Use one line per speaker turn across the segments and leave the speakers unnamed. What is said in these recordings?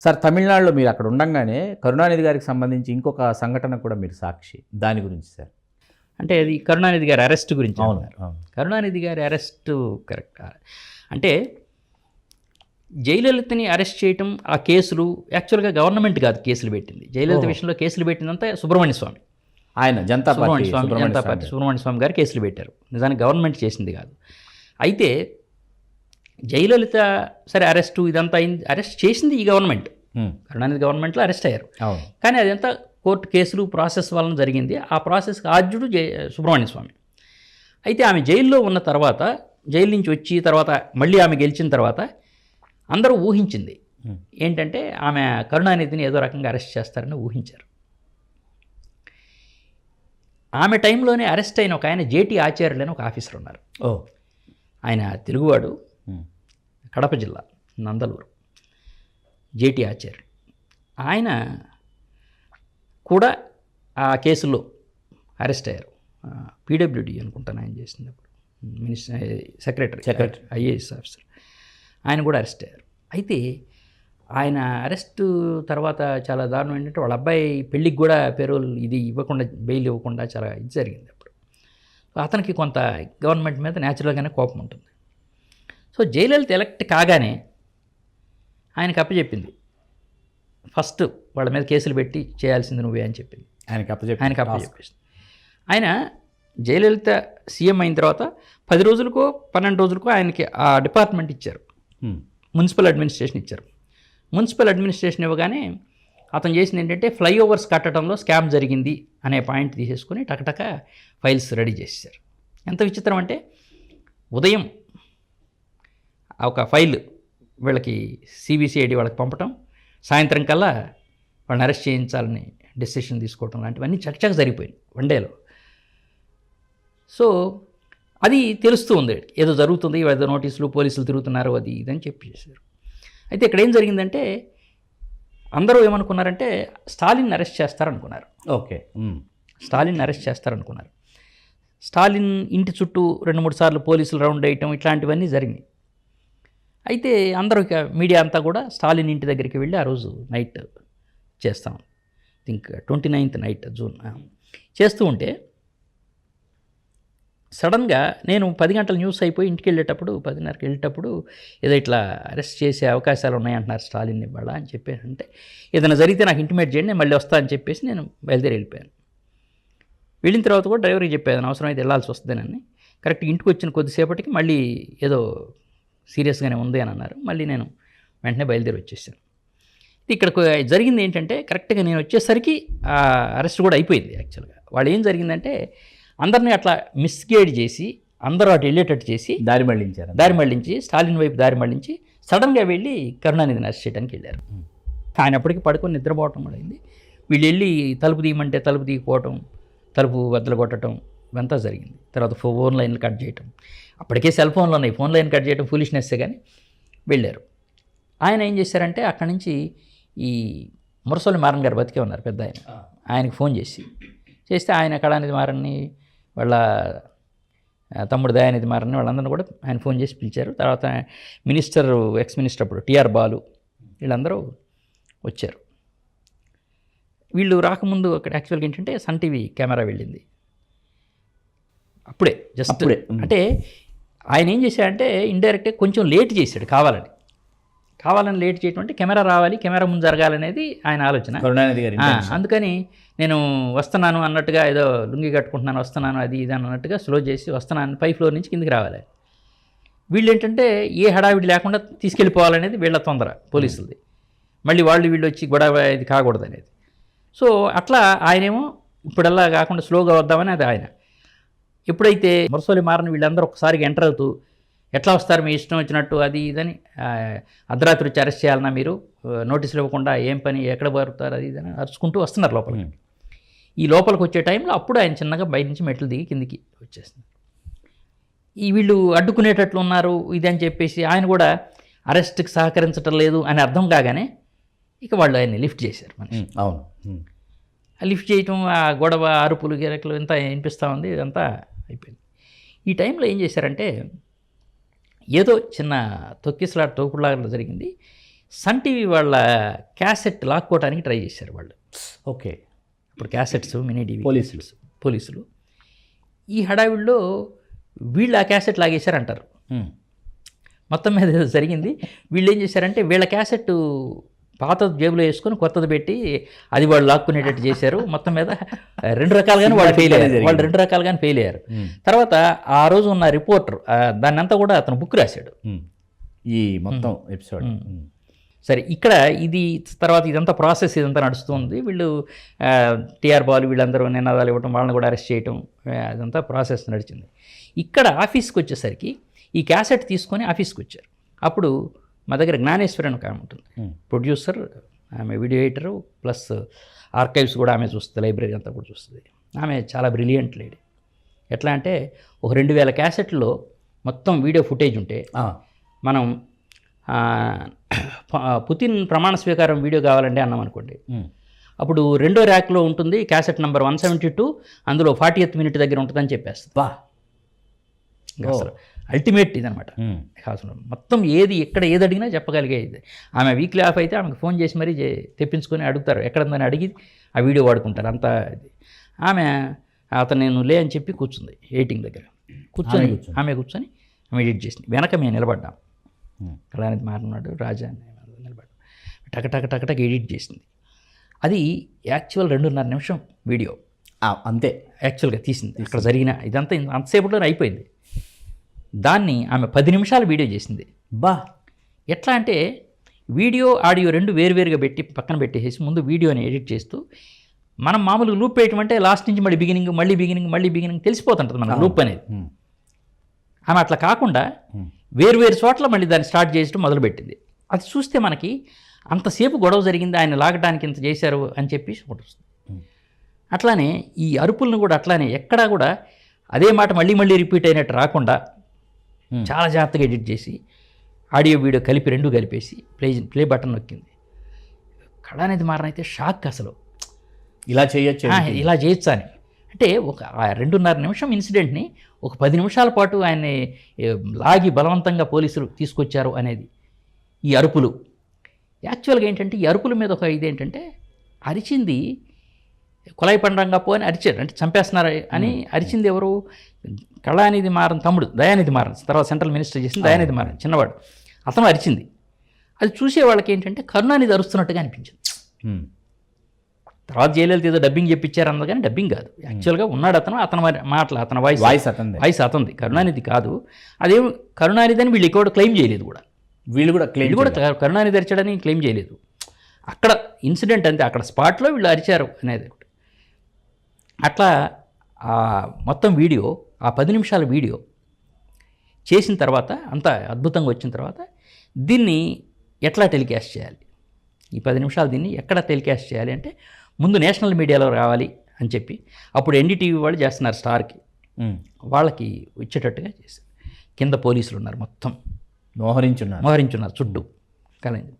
Sir తమిళనాడులో మీరు అక్కడ ఉండంగానే కరుణానిధి గారికి సంబంధించి ఇంకొక సంఘటన కూడా మీరు సాక్షి దాని గురించి సార్.
అంటే అది కరుణానిధి గారి అరెస్ట్ గురించి
అవును.
కరుణానిధి గారి అరెస్ట్ కరెక్ట్? అంటే జయలలితని అరెస్ట్ చేయటం ఆ కేసులు యాక్చువల్గా గవర్నమెంట్ కాదు కేసులు పెట్టింది. జయలలిత. విషయంలో కేసులు పెట్టిందంతా సుబ్రహ్మణ్య స్వామి.
ఆయన జనతా
సుబ్రహ్మణ్య స్వామి జనతా పార్టీ. సుబ్రహ్మణ్య స్వామి గారు కేసులు పెట్టారు. నిజానికి గవర్నమెంట్ చేసింది కాదు. అయితే జయలలిత సరే అరెస్టు ఇదంతా అయింది. అరెస్ట్ చేసింది ఈ గవర్నమెంట్ కరుణానిధి గవర్నమెంట్లో అరెస్ట్ అయ్యారు. కానీ అదంతా కోర్టు కేసులు ప్రాసెస్ వలన జరిగింది. ఆ ప్రాసెస్ ఆద్యుడు జయ సుబ్రహ్మణ్య స్వామి. అయితే ఆమె జైల్లో ఉన్న తర్వాత జైలు నుంచి వచ్చి తర్వాత మళ్ళీ ఆమె గెలిచిన తర్వాత అందరూ ఊహించింది. ఏంటంటే ఆమె కరుణానిధిని ఏదో రకంగా అరెస్ట్ చేస్తారని ఊహించారు. ఆమె టైంలోనే అరెస్ట్ అయిన ఒక ఆయన జేటీ ఆచార్యులు అని ఒక ఆఫీసర్ ఉన్నారు.
ఓ.
ఆయన తెలుగువాడు. కడప జిల్లా నందలూరు. జేటీ ఆచార్య ఆయన కూడా ఆ కేసులో అరెస్ట్ అయ్యారు. పీడబ్ల్యూడి అనుకుంటాను ఆయన చేసినప్పుడు. Minister secretary
Secretary.
IAS officer. ఆయన కూడా అరెస్ట్ అయ్యారు. అయితే ఆయన అరెస్ట్ తర్వాత చాలా దారుణం ఏంటంటే వాళ్ళ అబ్బాయి పెళ్ళికి కూడా పెరోల్ ఇది ఇవ్వకుండా బెయిల్ ఇవ్వకుండా చాలా ఇది జరిగింది అప్పుడు. అతనికి కొంత గవర్నమెంట్ మీద న్యాచురల్గానే కోపం ఉంటుంది. సో జయలలిత ఎలక్ట్ కాగానే ఆయనకు అప్పచెప్పింది. ఫస్ట్ వాళ్ళ మీద కేసులు పెట్టి చేయాల్సింది నువ్వే అని చెప్పింది.
ఆయనకి అప్పచెప్పి
ఆయనకు అప్పచెప్పేసింది ఆయన జయలలిత సీఎం అయిన తర్వాత పది రోజులకో పన్నెండు రోజులకో ఆయనకి ఆ డిపార్ట్మెంట్ ఇచ్చారు. మున్సిపల్ అడ్మినిస్ట్రేషన్ ఇచ్చారు. మున్సిపల్ అడ్మినిస్ట్రేషన్ ఇవ్వగానే అతను చేసింది ఏంటంటే ఫ్లైఓవర్స్ కట్టడంలో స్కామ్ జరిగింది అనే పాయింట్ తీసేసుకొని టకటక ఫైల్స్ రెడీ చేసేసారు ఎంత విచిత్రం అంటే ఉదయం ఒక ఫైల్ వీళ్ళకి సిబిసిఐడి వాళ్ళకి పంపటం సాయంత్రం కల్లా వాళ్ళని అరెస్ట్ చేయించాలని డెసిషన్ తీసుకోవటం లాంటివన్నీ చకచక జరిగిపోయింది వన్ డేలో. సో అది తెలుస్తూ ఉంది. ఏదో జరుగుతుంది ఏదో నోటీసులు పోలీసులు తిరుగుతున్నారు అది ఇదని చెప్పి చేశారు. అయితే ఇక్కడ ఏం జరిగిందంటే అందరూ ఏమనుకున్నారంటే స్టాలిన్ అరెస్ట్ చేస్తారనుకున్నారు.
ఓకే.
స్టాలిన్ అరెస్ట్ చేస్తారనుకున్నారు. స్టాలిన్ ఇంటి చుట్టూ రెండు మూడు సార్లు పోలీసులు రౌండ్ వేయటం ఇట్లాంటివన్నీ జరిగినాయి. అయితే అందరూ మీడియా అంతా కూడా స్టాలిన్ ఇంటి దగ్గరికి వెళ్ళి ఆ రోజు నైట్ చేస్తాం. Think twenty ninth night June చేస్తూ ఉంటే సడన్గా నేను పది గంటల న్యూస్ అయిపోయి ఇంటికి వెళ్ళేటప్పుడు పదిన్నరకి వెళ్ళేటప్పుడు ఏదో ఇట్లా అరెస్ట్ చేసే అవకాశాలు ఉన్నాయంటున్నారు స్టాలిన్ ఇవాళ అని చెప్పాను అంటే ఏదైనా జరిగితే నాకు ఇంటిమేట్ చేయండి నేను మళ్ళీ వస్తా అని చెప్పేసి నేను బయలుదేరి వెళ్ళిపోయాను. వెళ్ళిన తర్వాత కూడా డ్రైవర్కి చెప్పేది అవసరం అయితే వెళ్ళాల్సి వస్తుందని. కరెక్ట్ ఇంటికి వచ్చిన కొద్దిసేపటికి మళ్ళీ ఏదో సీరియస్గానే ఉంది అని అన్నారు. మళ్ళీ నేను వెంటనే బయలుదేరి వచ్చేసాను. ఇక్కడ జరిగింది ఏంటంటే కరెక్ట్గా నేను వచ్చేసరికి అరెస్ట్ కూడా అయిపోయింది యాక్చువల్గా. వాళ్ళు ఏం జరిగిందంటే అందరినీ అట్లా మిస్గైడ్ చేసి అందరూ అటు వెళ్ళేటట్టు చేసి
దారి మళ్ళించారు
దారి మళ్ళించి స్టాలిన్ వైపు దారి మళ్ళించి సడన్గా వెళ్ళి కరుణానిధిని అరెస్ట్ చేయడానికి వెళ్ళారు. ఆయన అప్పటికి పడుకొని నిద్రపోవటం అయింది వీళ్ళు వెళ్ళి తలుపు తీయమంటే తలుపు తీయకపోవటం తలుపు బద్దలు కొట్టడం ఇవంతా జరిగింది. తర్వాత ఫోన్ లైన్లు కట్ చేయటం. అప్పటికే సెల్ ఫోన్లు ఉన్నాయి. ఫోన్ లైన్ కట్ చేయడం ఫులిష్నెస్సే కానీ వెళ్ళారు. ఆయన ఏం చేశారంటే అక్కడి నుంచి ఈ మురసోలి మారన్ గారు బతికే ఉన్నారు పెద్ద ఆయన. ఆయనకి ఫోన్ చేసి చేస్తే ఆయన కళానిధి మారన్ని వాళ్ళ తమ్ముడు దయానిధి మారని వాళ్ళందరినీ కూడా ఆయన ఫోన్ చేసి పిలిచారు. తర్వాత మినిస్టర్ ఎక్స్ మినిస్టర్ అప్పుడు టిఆర్ బాలు వీళ్ళందరూ వచ్చారు. వీళ్ళు రాకముందు అక్కడ యాక్చువల్గా ఏంటంటే సన్ టీవీ కెమెరా వెళ్ళింది. అప్పుడే జస్ట్
అప్పుడే.
అంటే ఆయన ఏం చేశాడంటే ఇండైరెక్ట్గా కొంచెం లేట్ చేశాడు కావాలని. కావాలని లేట్ చేయటం అంటే కెమెరా రావాలి కెమెరా ముందు జరగాలనేది ఆయన ఆలోచన.
కరుణానిధి గారి.
అందుకని నేను వస్తున్నాను అన్నట్టుగా ఏదో లుంగి కట్టుకుంటున్నాను వస్తున్నాను అది ఇది అన్నట్టుగా స్లో చేసి వస్తున్నాను పై ఫ్లోర్ నుంచి కిందికి రావాలి. వీళ్ళు ఏంటంటే ఏ హడావిడి లేకుండా తీసుకెళ్ళిపోవాలనేది వీళ్ళ తొందర పోలీసులది. మళ్ళీ వాళ్ళు వీళ్ళు వచ్చి గొడవ ఇది కాకూడదు అనేది సో అట్లా ఆయనేమో ఇప్పుడల్లా కాకుండా స్లోగా వద్దామని అది ఆయన. ఎప్పుడైతే మురసోలి మారని వీళ్ళందరూ ఒకసారిగా ఎంటర్ అవుతూ ఎట్లా వస్తారు మీ ఇష్టం వచ్చినట్టు అది ఇదని అర్ధరాత్రి వచ్చి అరెస్ట్ చేయాలన్నా మీరు నోటీసులు ఇవ్వకుండా ఏం పని ఎక్కడ పరుతారు అది ఇదని అరుచుకుంటూ వస్తున్నారు లోపలికి. ఈ లోపలికి వచ్చే టైంలో అప్పుడు ఆయన చిన్నగా బయట నుంచి మెట్లు దిగి కిందికి వచ్చేస్తున్నారు ఈ వీళ్ళు అడ్డుకునేటట్లు ఉన్నారు ఇది అని చెప్పేసి ఆయన కూడా అరెస్ట్కి సహకరించటం లేదు అని అర్థం కాగానే ఇక వాళ్ళు ఆయన్ని లిఫ్ట్ చేశారు మనిషి.
అవును.
లిఫ్ట్ చేయటం ఆ గొడవ అరుపులు గిరకలు ఇంత వినిపిస్తూ ఉంది ఇదంతా అయిపోయింది. ఈ టైంలో ఏం చేశారంటే ఏదో చిన్న తొక్కిసలాట తోపుడులాగా జరిగింది. సన్ టీవీ వాళ్ళ క్యాసెట్ లాక్కోవడానికి ట్రై చేశారు వాళ్ళు.
ఓకే.
ఇప్పుడు క్యాసెట్స్ మినీ టీవీ
పోలీసులు.
పోలీసులు. ఈ హడావిడిలో వీళ్ళు ఆ క్యాసెట్ లాగేశారంటారు. మొత్తం మీద ఏదో జరిగింది. వీళ్ళు ఏం చేశారంటే వీళ్ళ క్యాసెట్ పాత జేబులో వేసుకొని కొత్తది పెట్టి అది వాళ్ళు లాక్కునేటట్టు చేశారు. మొత్తం మీద రెండు రకాలుగానే వాళ్ళు ఫెయిల్ అయ్యారు. వాళ్ళు రెండు రకాలుగానే ఫెయిల్ అయ్యారు. తర్వాత ఆ రోజు ఉన్న రిపోర్టర్ దాన్ని అంతా కూడా అతను బుక్ రాశాడు.
ఈ మొత్తం ఎపిసోడ్.
సరే ఇక్కడ ఇది తర్వాత ఇదంతా ప్రాసెస్ ఇదంతా నడుస్తుంది. వీళ్ళు టీఆర్ బాల్ వీళ్ళందరూ నినాదాలు ఇవ్వటం వాళ్ళని కూడా అరెస్ట్ చేయటం అదంతా ప్రాసెస్ నడిచింది. ఇక్కడ ఆఫీస్కి వచ్చేసరికి ఈ క్యాసెట్ తీసుకొని ఆఫీస్కి వచ్చారు. అప్పుడు మా దగ్గర జ్ఞానేశ్వరి అని ఒక ఆమె ఉంటుంది. ప్రొడ్యూసర్ ఆమె వీడియో ఎడిటరు ప్లస్ ఆర్కైవ్స్ కూడా ఆమె చూస్తుంది లైబ్రరీ అంతా కూడా చూస్తుంది ఆమె చాలా బ్రిలియంట్ లేడీ ఎట్లా అంటే ఒక రెండు వేల క్యాసెట్లో మొత్తం వీడియో ఫుటేజ్ ఉంటే. మనం పుతిన్ ప్రమాణ స్వీకారం వీడియో కావాలండి అన్నాం అనుకోండి. అప్పుడు రెండో ర్యాక్లో ఉంటుంది cassette number one seventy two అందులో ఫార్టీ ఎత్ మినిట్ దగ్గర ఉంటుందని చెప్పేస్తుంది అసలు అల్టిమేట్ ఇదనమాట. అసలు మొత్తం ఏది ఎక్కడ ఏది అడిగినా చెప్పగలిగేది. ఆమె వీక్లీ ఆఫ్ అయితే ఆమెకు ఫోన్ చేసి మరీ తెప్పించుకొని అడుగుతారు. ఎక్కడందని అడిగి ఆ వీడియో వాడుకుంటారు. అంతా ఆమె అతను నేను లే అని చెప్పి కూర్చుంది ఎయిటింగ్ దగ్గర. కూర్చొని
ఆమె
కూర్చొని. ఆమె ఎడిట్ చేసింది. వెనక మేము నిలబడ్డాం. కళానిధి మాట్లాడు రాజా అని నిలబడ్డాం. టక టక టక టక ఎడిట్ చేసింది. అది యాక్చువల్ రెండున్నర నిమిషం వీడియో
అంతే.
యాక్చువల్గా తీసింది. అక్కడ జరిగిన ఇదంతా అంతసేపట్లోనే అయిపోయింది. దాన్ని ఆమె పది నిమిషాలు వీడియో చేసింది
బా
ఎట్లా అంటే వీడియో ఆడియో రెండు వేరువేరుగా పెట్టి పక్కన పెట్టేసి ముందు వీడియోని ఎడిట్ చేస్తూ మనం మామూలుగా లూప్ వేయటం అంటే లాస్ట్ నుంచి మళ్ళీ బిగినింగ్ మళ్ళీ బిగినింగ్ మళ్ళీ బిగినింగ్ తెలిసిపోతుంటుంది మన లూప్ అనేది. ఆమె అట్లా కాకుండా
ఉమ్.
వేరు వేరు చోట్ల మళ్ళీ దాన్ని స్టార్ట్ చేయడం మొదలుపెట్టింది అది చూస్తే మనకి అంతసేపు గొడవ జరిగింది ఆయన లాగడానికి ఇంత చేశారు అని చెప్పి వస్తుంది. అట్లానే ఈ అరుపులను కూడా అట్లానే ఎక్కడా కూడా అదే మాట మళ్ళీ మళ్ళీ రిపీట్ అయినట్టు రాకుండా. చాలా జాగ్రత్తగా ఎడిట్ చేసి ఆడియో వీడియో కలిపి రెండు కలిపేసి ప్లే ప్లే బటన్ నొక్కింది. కళానిధి మారన్ అయితే షాక్ అసలు.
ఇలా చేయొచ్చు
ఇలా చేయొచ్చా అని. అంటే ఒక ఆ రెండున్నర నిమిషం ఇన్సిడెంట్ని ఒక పది నిమిషాల పాటు ఆయన్ని లాగి బలవంతంగా పోలీసులు తీసుకొచ్చారు అనేది ఈ అరుపులు. యాక్చువల్గా ఏంటంటే ఈ అరుపుల మీద ఒక ఇదేంటంటే అరిచింది కులాయి పండంగా పో అని అరిచారు. అంటే చంపేస్తున్నారు అని అరిచింది ఎవరు? కళానిధి మారన్ తమ్ముడు దయానిధి మారన్. తర్వాత సెంట్రల్ మినిస్టర్ చేసిన దయానిధి మారన్ చిన్నవాడు. అతను అరిచింది. అది చూసే వాళ్ళకి ఏంటంటే కరుణానిధి అరుస్తున్నట్టుగా అనిపించింది. తర్వాత జయలలిత ఏదో డబ్బింగ్ చెప్పించారు అన్నది కానీ డబ్బింగ్ కాదు. యాక్చువల్గా ఉన్నాడు అతను అతని మాటలు అతని వాయిస్.
వాయిస్ అతందే
వాయిస్ అతంది కరుణానిధి కాదు. అదేం కరుణానిధి అని వీళ్ళు ఇక్కడ క్లెయిమ్ చేయలేదు కూడా.
వీళ్ళు కూడా క్లెయిమ్
కూడా కరుణానిధి అరిచాడని క్లెయిమ్ చేయలేదు. అక్కడ ఇన్సిడెంట్ అంతే. అక్కడ స్పాట్లో వీళ్ళు అరిచారు అనేది. అట్లా ఆ మొత్తం వీడియో ఆ పది నిమిషాల వీడియో చేసిన తర్వాత అంత అద్భుతంగా వచ్చిన తర్వాత దీన్ని ఎట్లా టెలికాస్ట్ చేయాలి? ఈ పది నిమిషాలు దీన్ని ఎక్కడ టెలికాస్ట్ చేయాలి అంటే ముందు నేషనల్ మీడియాలో రావాలి అని చెప్పి అప్పుడు ఎన్డీటీవీ వాళ్ళు చేస్తున్నారు స్టార్కి. వాళ్ళకి వచ్చేటట్టుగా చేశారు. కింద పోలీసులు ఉన్నారు మొత్తం.
మోహరించున్నారు.
మోహరించున్నారు చుట్టూ. కలింది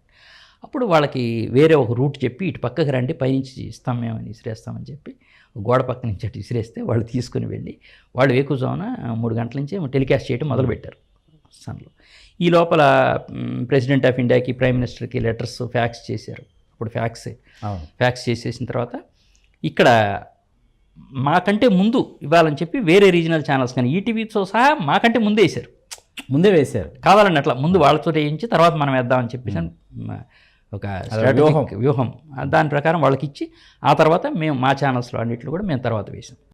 అప్పుడు వాళ్ళకి వేరే ఒక రూట్ చెప్పి ఇటు పక్కకి రండి పైనుంచి ఇస్తాం మేము అని విసిరేస్తామని చెప్పి గోడ పక్క నుంచి అటు విసిరేస్తే వాళ్ళు తీసుకుని వెళ్ళి వాళ్ళు వేకుజామున మూడు గంటల నుంచి టెలికాస్ట్ చేయడం మొదలుపెట్టారు సన్లో. ఈ లోపల ప్రెసిడెంట్ ఆఫ్ ఇండియాకి ప్రైమ్ మినిస్టర్కి లెటర్స్ ఫ్యాక్స్ చేశారు. అప్పుడు ఫ్యాక్సే. ఫ్యాక్స్ చేసేసిన తర్వాత ఇక్కడ మాకంటే ముందు ఇవ్వాలని చెప్పి వేరే రీజనల్ ఛానల్స్ కానీ ఈటీవీతో సహా మాకంటే ముందే వేశారు.
ముందే వేశారు.
కావాలని అట్లా ముందు వాళ్ళతో వేయించి తర్వాత మనం వేద్దామని చెప్పేసి ఒక
వ్యూహం.
వ్యూహం దాని ప్రకారం వాళ్ళకి ఇచ్చి ఆ తర్వాత మేము మా ఛానల్స్లో అన్నింటిలో కూడా మేము తర్వాత వేసాం